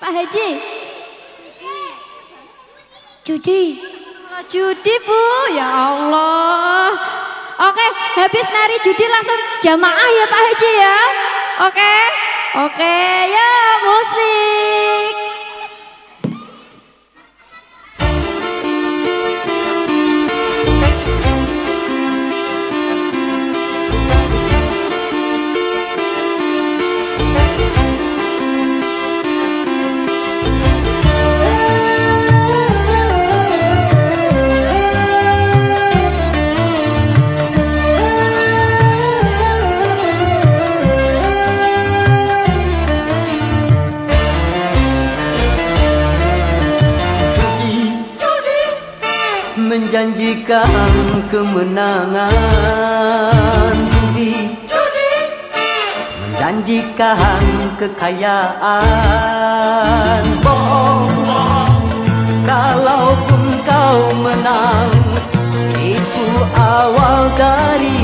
Pak Haji. Judi. Oh, judi Bu, ya Allah. Oke, habis nari judi langsung jamaah ya Pak Haji ya. Oke, oke ya musik. Menjanjikan kemenangan. Judi. Menjanjikan kekayaan. Bohong. Kalaupun kau menang itu awal dari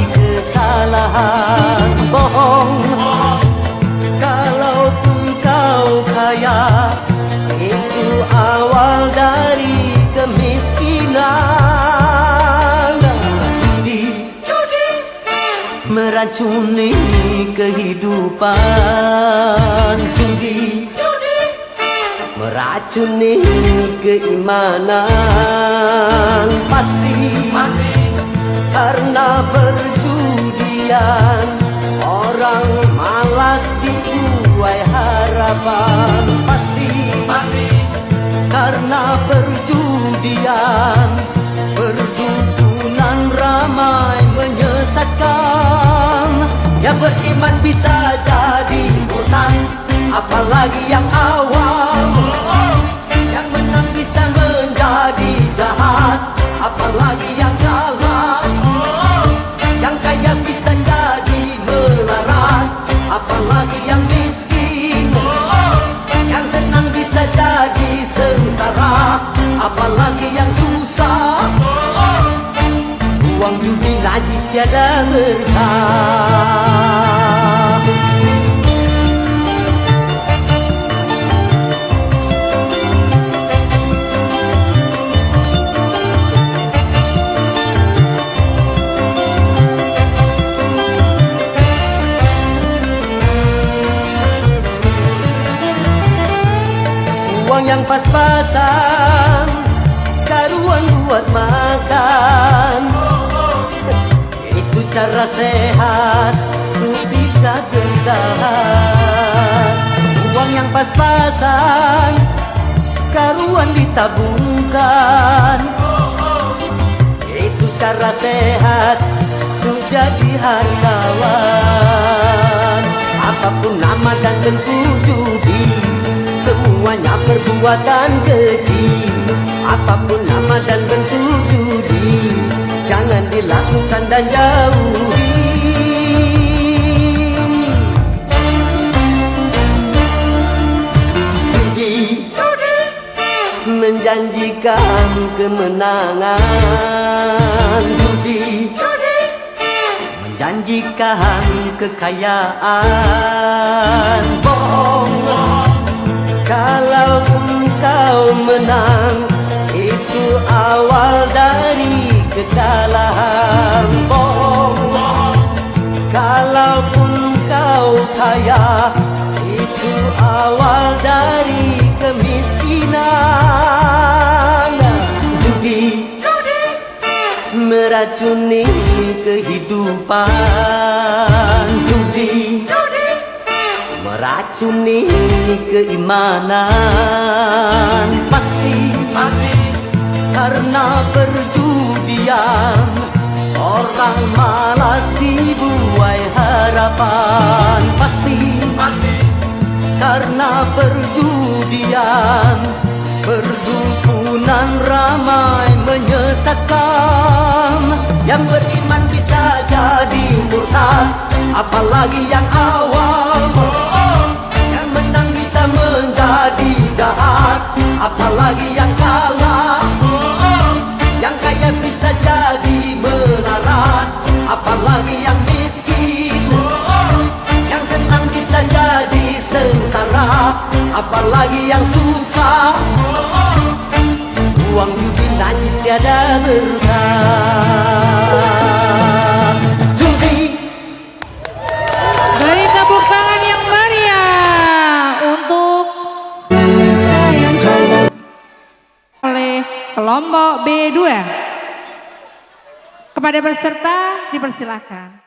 meracuni kehidupan. Judi. Meracuni keimanan. Pasti. Pasti. Karena perjudian orang malas dibuai harapan. Pasti. Pasti. Karena perjudian yang beriman bisa jadi hutang apalagi yang awam uang judi najis tiada berkah. Uang yang pas-pasan karuan buat makan itu cara sehat untuk bisa bertahan uang yang pas-pasan karuan ditabungkan. Itu cara sehat untuk jadi hartawan apa pun nama dan bentuk judi semuanya perbuatan keji. Apa pun nama dan bentuk dilakukan dan jauhi. Judi. Menjanjikan kemenangan. Judi. Menjanjikan kekayaan. Bohong Kalaupun kau menang dari kekalahan bohong. Kalaupun kau kaya Itu awal dari kemiskinan. Judi meracuni kehidupan. Judi meracuni keimanan. Pasti pasti karena orang malas dibuai harapan. Pasti pasti. Karena perjudian perdukunan ramai menyesatkan. Yang beriman bisa jadi murtad apalagi yang awam yang menang bisa menjadi jahat apalagi yang apalagi yang susah Uang judi najis tiada berkah Judi Beri tepuk tangan yang meriah untuk oleh kelompok B2. Kepada peserta dipersilakan.